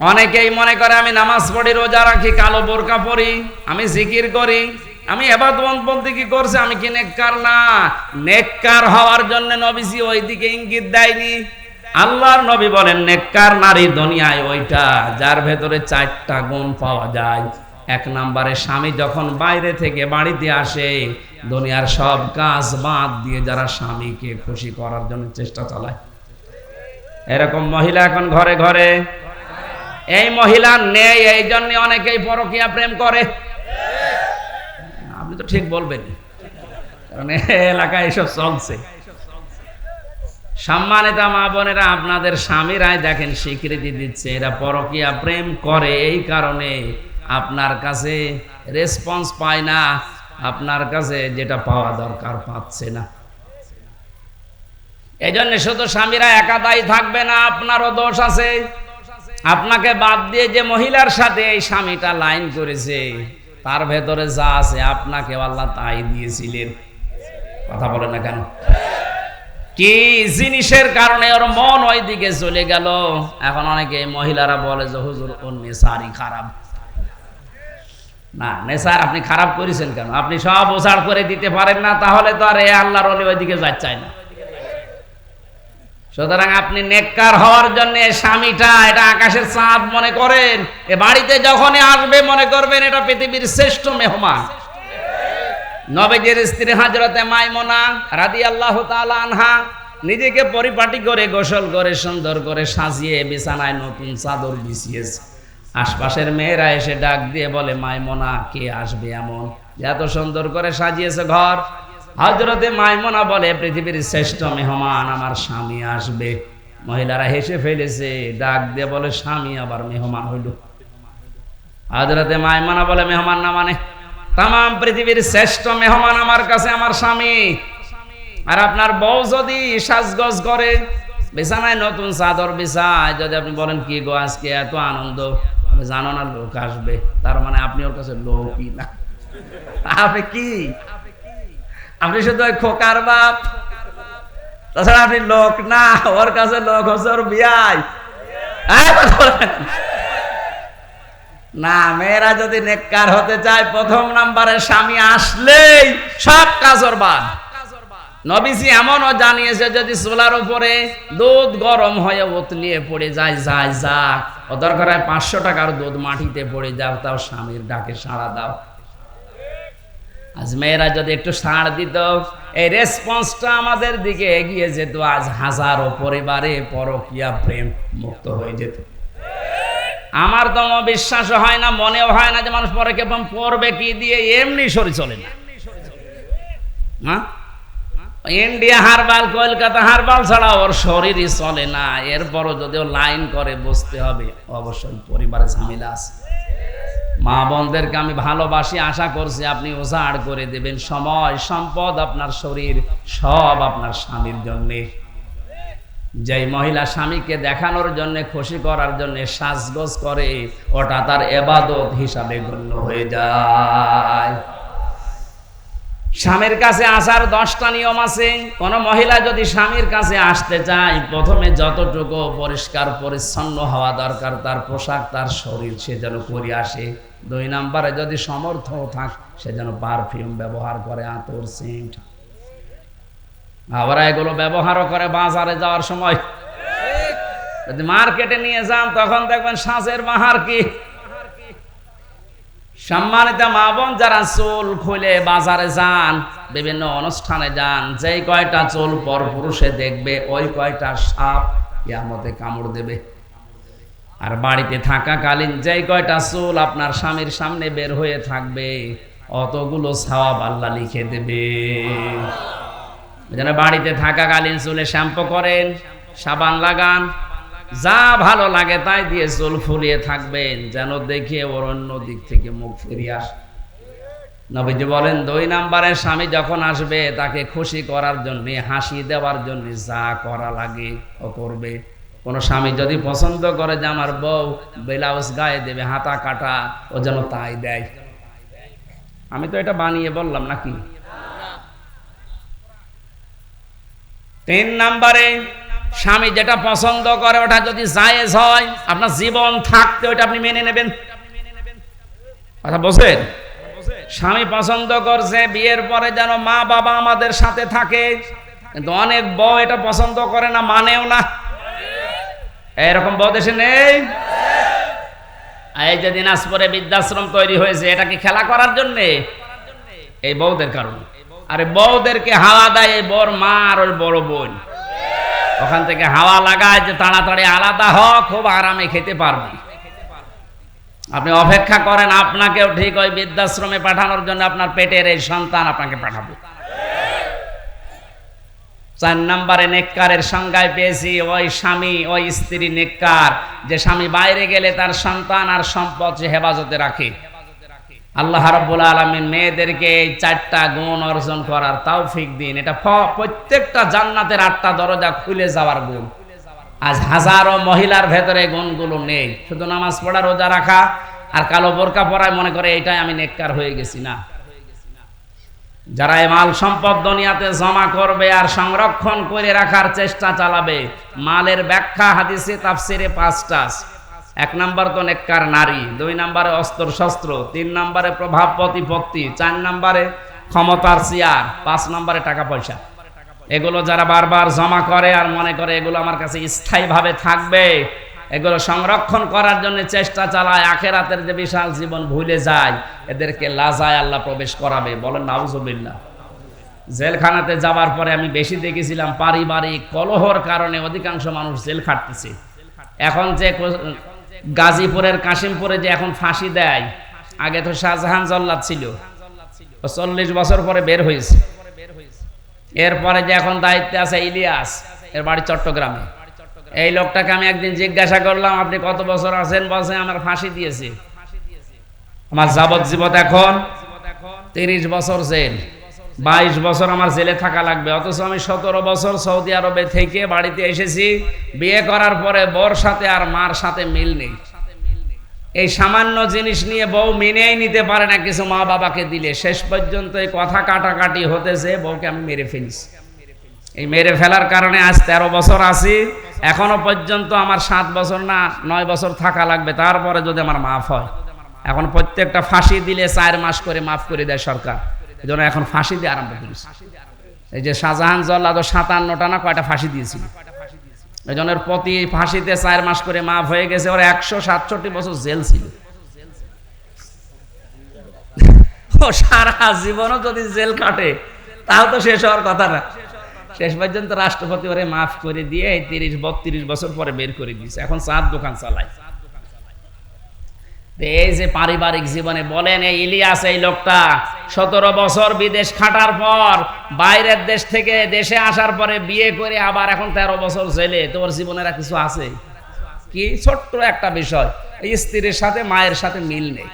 অনেকেই মনে করে আমি নামাজ পড়ি, রোজা রাখি, কালো বোরকা পরি, আমি জিকির করি, আমি এবাদবন বলতে কি করছে? আমি কি নেককার? না। নেককার হওয়ার জন্য নবীজি ওই দিকে ইঙ্গিত দেয়নি। আল্লাহর নবী বলেন, নেককার নারী দুনিয়ায় ওইটা, যার ভেতরে চারটা গুণ পাওয়া যায়। এক নম্বরে, স্বামী যখন বাইরে থেকে বাড়িতে আসে, দুনিয়ার সব কাজ বাদ দিয়ে যারা স্বামীকে খুশি করার জন্য চেষ্টা চালায়। এরকম মহিলা এখন ঘরে ঘরে এই মহিলা নেই, এই জন্য অনেকেই পরকিয়া প্রেম করে। আপনি তো ঠিক বলবেন। কারণ এলাকায় এসব চলছে। সম্মানিত মা বোনেরা, আপনাদের স্বামীরাই দেখেন স্বীকৃতি দিচ্ছে, এরা পরকিয়া প্রেম করে। এই কারণে আপনার কাছে রেসপন্স পায় না, আপনার কাছে যেটা পাওয়া দরকার পাচ্ছে না। এই জন্য শুধু স্বামীরা একা দায়ী থাকবে না, আপনারও দোষ আছে। আপনাকে বাদ দিয়ে যে মহিলার সাথে এই স্বামীটা লাইন করেছে, তার ভেতরে যা আছে আপনাকে আল্লাহ তাই দিয়েছিলেন। কথা বলে না কেন? কি জিনিসের কারণে ওর মন ওই দিকে চলে গেল? এখন অনেকে মহিলারা বলে যে, হুজুর, ওর নেশারই খারাপ। না, নেশার আপনি খারাপ করেছেন কেন? আপনি সব ওসাড় করে দিতে পারেন না, তাহলে তো আর এ আল্লাহর ওই দিকে যাচ্ছাই না। সুতরাং আপনি নেককার হওয়ার জন্য স্বামীটা এটা আকাশের চাঁদ মনে করেন, এ বাড়িতে যখনই আসবে মনে করবেন এটা পৃথিবীর শ্রেষ্ঠ মেহমান। নবেজের স্ত্রী হাজরতে মাইমোনা রাদি আল্লাহ আনহা নিজেকে পরিপাটি করে, গোসল করে, সুন্দর করে সাজিয়ে বিছানায় নতুন চাদর বিছিয়েছে। আশপাশের মেয়েরা এসে ডাক দিয়ে বলে, মাইমোনা, কে আসবে এমন? এত সুন্দর করে সাজিয়েছে ঘর। হজরতে মাইমোনা বলে, পৃথিবীর শ্রেষ্ঠ মেহমান আমার স্বামী আসবে। মহিলারা হেসে ফেলেছে, ডাক দিয়ে বলে, স্বামী আবার মেহমান হইল। হজরতে মাইমোনা বলে, মেহমান না মানে? তাম পৃথিবীর শ্রেষ্ঠ মেহমান আমার কাছে আমার স্বামী। আর আপনার বউ যদি সাজগজ করে, বিছানায় নতুন চাদর বিছায়, যদি আপনি বলেন, কি গো আজকে এত আনন্দ? জানো না, লোক আসবে। তার মানে আপনি ওর কাছে লোকই না। আপনি কি? আপনি শুধু ওই খোকার বাপ। তাছাড়া আপনি লোক না, ওর কাছে লোক হচ্ছে ওর বিয়াই। না, মেয়েরা যদি নেককার হতে চায়, প্রথম নাম্বারে স্বামী আসলেই সব নবীজি এমনও জানিয়েছে, যদি চুলার উপরে দুধ গরম হয়ে উতলিয়ে পড়ে যায় যায় যা ও দরকার হয় পাঁচশো টাকার দুধ মাটিতে পড়ে যাও, তাও স্বামীর ডাকে সাড়া দাও। আজ মেয়েরা যদি একটু সাড় দিত, এই রেসপন্সটা আমাদের দিকে এগিয়ে যেত। আজ হাজারো পরিবারে পরকিয়া প্রেম মুক্ত হয়ে যেত। আমার তো বিশ্বাস হয় না, মনেও হয় না যে মানুষ পরে কেমন পড়বে কি দিয়ে, এমনি সরি চলে না। ইন্ডিয়া হারবাল, কলকাতা হারবাল ছাড়া ওর শরীরই চলে না। এরপরও যদিও লাইন করে বসতে হবে, অবশ্যই পরিবারে ঝামেলা আছে। মা বোনদেরকে আমি ভালোবাসি, আশা করছি আপনি ওজাড় করে দেবেন। সময়, সম্পদ আপনার শরীর, সব আপনার স্বামীর জন্যে। যেই মহিলা স্বামীকে দেখানোর জন্য, খুশি করার জন্য সাজগোজ করে, ওটা তার এবাদত হিসাবে গণ্য হয়ে যায়। স্বামীর কাছে আসার দশটা নিয়ম আছে। কোন মহিলা যদি স্বামীর কাছে আসতে চায়, প্রথমে যতটুকু পরিষ্কার, পরিচ্ছন্ন হওয়া দরকার, তার পোশাক, তার শরীর, সে যেন করে আসে। দুই নাম্বারে যদি সমর্থ থাক, সে যেন পারফিউম ব্যবহার করে, আতর, সেন্ট। আবার এগুলো ব্যবহারও করে বাজারে যাওয়ার সময়। যদি মার্কেটে নিয়ে যান, তখন দেখবেন সাঁচের বাহার কি? সম্মানিত মা বোন যারা চুল খুলে বাজারে যান, বিভিন্ন অনুষ্ঠানে যান, যেই কয়টা চুল পর পুরুষে দেখবে, ওই কয়টা সাপ ইয়ামতে কামড় দেবে। আর বাড়িতে থাকাকালীন যেই কয়টা চুল আপনার স্বামীর সামনে বের হয়ে থাকবে, অতগুলো সাওয়াব আল্লাহ লিখে দেবে। যেন বাড়িতে থাকাকালীন চুলে শ্যাম্পু করেন, সাবান লাগান যা ভালো লাগে তাই দিয়ে চুল ফুলিয়ে থাকবেন, যেন দেখে ওর অন্য দিক থেকে মুখ ফিরিয়ে আস। নবীজি বলেন, দুই নাম্বারের স্বামী যখন আসবে, তাকে খুশি করার জন্য, হাসি দেওয়ার জন্য যা করা লাগে ও করবে। কোনো স্বামী যদি পছন্দ করে যে আমার বউ ব্লাউজ গায়ে দেবে, হাতা কাটা, ও যেন তাই দেয়। আমি তো এটা বানিয়ে বললাম নাকি? তিন নাম্বারে স্বামী যেটা পছন্দ করে, ওটা যদি জায়েজ হয়, আপনার জীবন থাকতে ওটা আপনি মেনে নেবেন। কথা বলছেন? স্বামী পছন্দ করছে, বিয়ের পরে যেন মা বাবা আমাদের সাথে থাকে, কিন্তু অনেক বউ এটা পছন্দ করে না, মানেও না। এরকম বউ দেশে নেই? এই যে দিনাজপুরে বৃদ্ধাশ্রম তৈরি হয়েছে, এটা কি খেলা করার জন্য? এই বউদের কারণে। আরে বউদেরকে হাওয়া দেয় এই বর মা আর ওই বড় বোন। ওখান থেকে হাওয়া লাগায় যে তাড়াতাড়ি আলাদা হ খুব আরামে খেতে পারবি। আপনি অপেক্ষা করেন, আপনাকেও ঠিক ওই বৃদ্ধাশ্রমে পাঠানোর জন্য আপনার পেটের এই সন্তান আপনাকে পাঠাবে। চার নম্বরে নেককারের সংজ্ঞায় পেয়েছি, ওই স্বামী, ওই স্ত্রী নেককার, যে স্বামী বাইরে গেলে তার সন্তান আর সম্পদ হেফাজতে রাখে। আল্লাহ রাব্বুল আলামিন মেয়েদেরকে এই চারটা গুণ অর্জন করার তৌফিক দিন। এটা প্রত্যেকটা জান্নাতের আটটা দরজা খুলে যাওয়ার গুণ। আজ হাজারো মহিলার ভেতরে গুণগুলো নেই। শুধু নামাজ পড়া, রোজা রাখা আর কালো বোরকা পরায় মনে করে এটাই আমি নেককার হয়ে গেছি না। যারা এই মাল সম্পদ দুনিয়াতে জমা করবে আর সংরক্ষণ করে রাখার চেষ্টা চালাবে, মালের ব্যাখ্যা, হাদিসে, তাফসিরে পাঁচটা আছে। এক নাম্বার তো নেককার নারী, দুই নাম্বারে অস্ত্র শস্ত্র, তিন নাম্বারে প্রভাব প্রতিপত্তি, চার নাম্বারে ক্ষমতার চেয়ার, পাঁচ নাম্বারে টাকা পয়সা। এগুলো যারা বারবার জমা করে আর মনে করে এগুলো আমার কাছে স্থায়ীভাবে থাকবে, এগুলো সংরক্ষণ করার জন্য চেষ্টা চালায়, আখেরাতের যে বিশাল জীবন ভুলে যায়, এদেরকে লাজায় আল্লাহ প্রবেশ করাবে। বলেন, নাউজুবিল্লাহ। জেলখানাতে যাওয়ার পরে আমি বেশি দেখেছিলাম পারিবারিক কলহর কারণে অধিকাংশ মানুষ জেল খাটতেছে। এখন যে গাজীপুরের কাশিমপুরে যে এখন ফাঁসি দেয়, আগে তো শাহজাহান জল্লাদ ছিল। চল্লিশ বছর পরে বের হয়েছে। এরপরে যে এখন দায়িত্বে আছে ইলিয়াস, এর বাড়ি চট্টগ্রামে। এই লোকটাকে আমি একদিন জিজ্ঞাসা করলাম, আপনি কত বছর আছেন? বলছে, আমার ফাঁসি দিয়েছে। আমার যাবজ্জীবত এখন তিরিশ বছর জেল। বাইশ বছর আমার জেলে থাকা লাগবে। অথচ আমি সতেরো বছর সৌদি আরবে থেকে বাড়িতে এসেছি। বিয়ে করার পরে বর সাথে আর মার সাথে মিল নেই। এই সামান্য জিনিস নিয়ে বউ মেনেই নিতে পারে না, কিছু মা বাবাকে দিলে। শেষ পর্যন্ত এই কথা কাটাকাটি হতেছে, বউকে আমি মেরে ফেলিস এই মেরে ফেলার কারণে আজ তেরো বছর আছি। এখনও পর্যন্ত আমার সাত বছর না, নয় বছর থাকা লাগবে। তারপরে যদি আমার মাফ হয়। এখন প্রত্যেকটা ফাঁসি দিলে চার মাস করে মাফ করে দেয় সরকার। এই জন্য এখন ফাঁসি দিয়ে আরম্ভ করেছে। এই যে শাহজাহান জল্লাদ সাতান্নটা না কয়টা ফাঁসি দিয়েছিল? এই জন্য প্রতি ফাঁসিতে চার মাস করে মাফ হয়ে গেছে, ওর একশো সাতষট্টি বছর জেল ছিল। ও সারা জীবনও যদি জেল কাটে, তাও তো শেষ হওয়ার কথা না। শেষ পর্যন্ত রাষ্ট্রপতি ওরে মাফ করে দিয়ে এই তিরিশ, বত্রিশ বছর পরে বের করে দিয়েছে। এখন চার দোকান চালায়। এই যে পারিবারিক জীবনে বলেন, এই ইলিয়াস, এই লোকটা সতেরো বছর বিদেশ খাটার পর, বাইরের দেশ থেকে দেশে আসার পরে বিয়ে করে আবার এখন তেরো বছর জেলে। তোমার জীবনের কিছু আছে? কি? ছোট্ট একটা বিষয়। স্ত্রীর সাথে, মায়ের সাথে মিল নেই।